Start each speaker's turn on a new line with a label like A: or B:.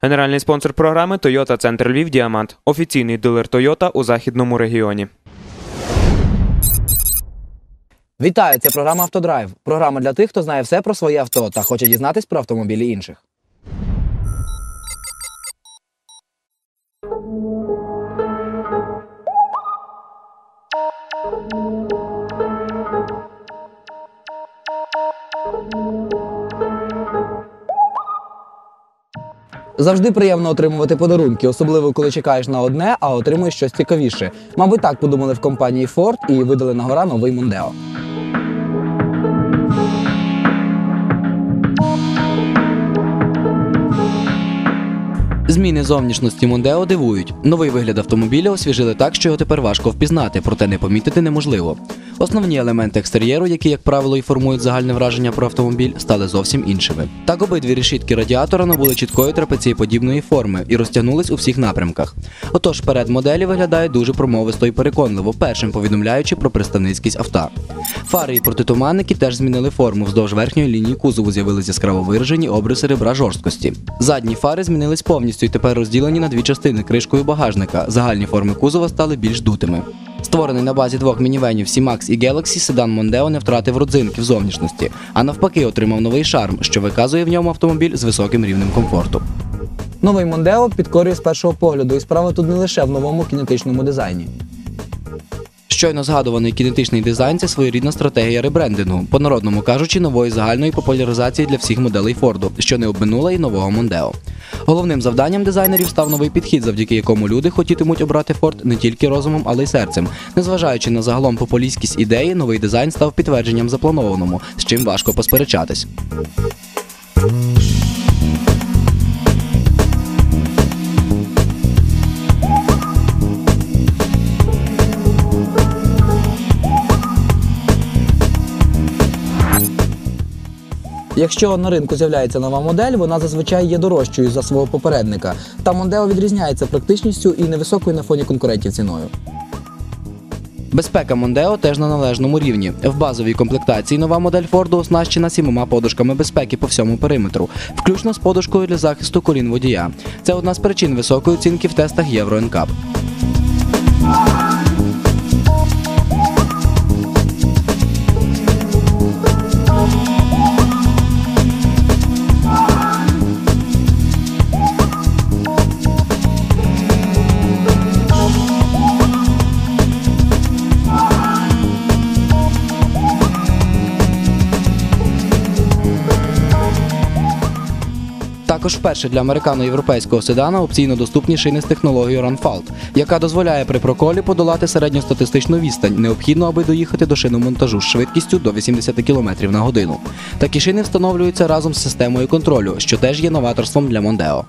A: Генеральний спонсор програми Toyota Центр Львів Діамант. Офіційний дилер Toyota у західному регіоні.
B: Вітаю! Це програма Автодрайв. Програма для тих, хто знає все про своє авто та хоче дізнатись про автомобілі інших. Завжди приємно отримувати подарунки, особливо коли чекаєш на одне, а отримуєш щось цікавіше. Мабуть, так подумали в компанії Ford і видали на гора новий Мондео. Зміни зовнішності Мондео дивують. Новий вигляд автомобіля освіжили так, що його тепер важко впізнати, проте не помітити неможливо. Основні елементи екстер'єру, які, як правило, і формують загальне враження про автомобіль, стали зовсім іншими. Так обидві решітки радіатора набули чіткої трапецієподібної форми і розтягнулись у всіх напрямках. Отож, перед моделі виглядає дуже промовисто і переконливо, першим повідомляючи про представницькість авто. Фари і протитуманники теж змінили форму. Вздовж верхньої лінії кузову з'явилися яскраво виражені обриси ребра жорсткості. Задні фари змінились повністю і тепер розділені на дві частини кришкою багажника. Загальні форми кузова стали більш дутими. Створений на базі двох мінівенів C-Max і Galaxy, седан Mondeo не втратив родзинки в зовнішності, а навпаки отримав новий шарм, що виказує в ньому автомобіль з високим рівнем комфорту. Новий Мондео підкорює з першого погляду, і справа тут не лише в новому кінетичному дизайні. Щойно згадуваний кінетичний дизайн це своєрідна стратегія ребрендингу, по-народному кажучи, нової загальної популяризації для всіх моделей Форду, що не обминула і нового Мондео. Головним завданням дизайнерів став новий підхід, завдяки якому люди хотітимуть обрати Форд не тільки розумом, але й серцем. Незважаючи на загалом популістськість ідеї, новий дизайн став підтвердженням запланованому, з чим важко посперечатись. Якщо на ринку з'являється нова модель, вона зазвичай є дорожчою за свого попередника. Та Мондео відрізняється практичністю і невисокою на фоні конкурентів ціною. Безпека Мондео теж на належному рівні. В базовій комплектації нова модель Форду оснащена сімома подушками безпеки по всьому периметру, включно з подушкою для захисту колін водія. Це одна з причин високої оцінки в тестах Євро NCAP. Також вперше для американо-європейського седана опційно доступні шини з технологією RunFalt, яка дозволяє при проколі подолати середньостатистичну відстань, необхідно, аби доїхати до шиномонтажу з швидкістю до 80 км на годину. Такі шини встановлюються разом з системою контролю, що теж є новаторством для Мондео.